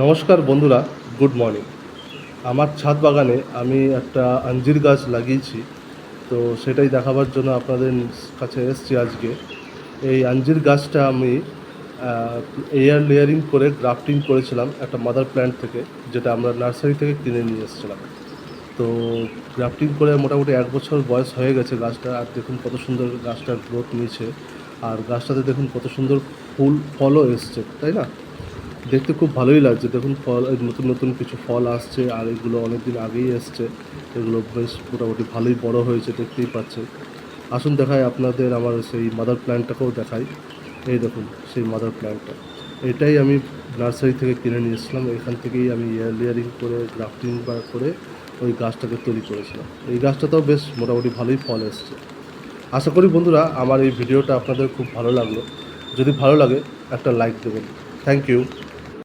নমস্কার বন্ধুরা good morning আমার ছাদ বাগানে আমি একটা আঞ্জির গাছ লাগিয়েছি, তো সেটাই দেখাবার জন্য আপনাদের কাছে এসেছি আজকে। এই আঞ্জির গাছটা আমি এয়ার লেয়ারিং করে গ্রাফটিং করেছিলাম একটা মাদার প্ল্যান্ট থেকে, যেটা আমরা নার্সারি থেকে কিনে নিয়ে এসেছিলাম। তো গ্রাফটিং করে মোটামুটি এক বছর বয়স হয়ে গেছে গাছটা, আর দেখুন কত সুন্দর গাছটার গ্রোথ নিয়েছে, আর গাছটাতে দেখুন কত সুন্দর ফুল, ফলও এসছে, তাই না? দেখতে খুব ভালোই লাগছে। দেখুন ফল নতুন নতুন কিছু ফল আসছে আর এগুলো অনেক দিন আগেই এসছে। এগুলো বেশ মোটামুটি ভালোই বড় হয়েছে, দেখতেই পাচ্ছেন। আসুন দেখায় আপনাদের আমার সেই মাদার প্ল্যান্টটাকেও দেখাই। এই দেখুন, সেই মাদার প্ল্যান্টটা এটাই আমি নার্সারি থেকে কিনে নিয়ে এসেছিলাম। এখান থেকেই আমি লেয়ারিং করে গ্রাফটিং করে ওই গাছটাকে তৈরি করেছিলাম। এই গাছটাতেও বেশ মোটামুটি ভালোই ফল এসছে। আশা করি বন্ধুরা, আমার এই ভিডিওটা আপনাদের খুব ভালো লাগল। যদি ভালো লাগে, একটা লাইক দেবেন। Thank you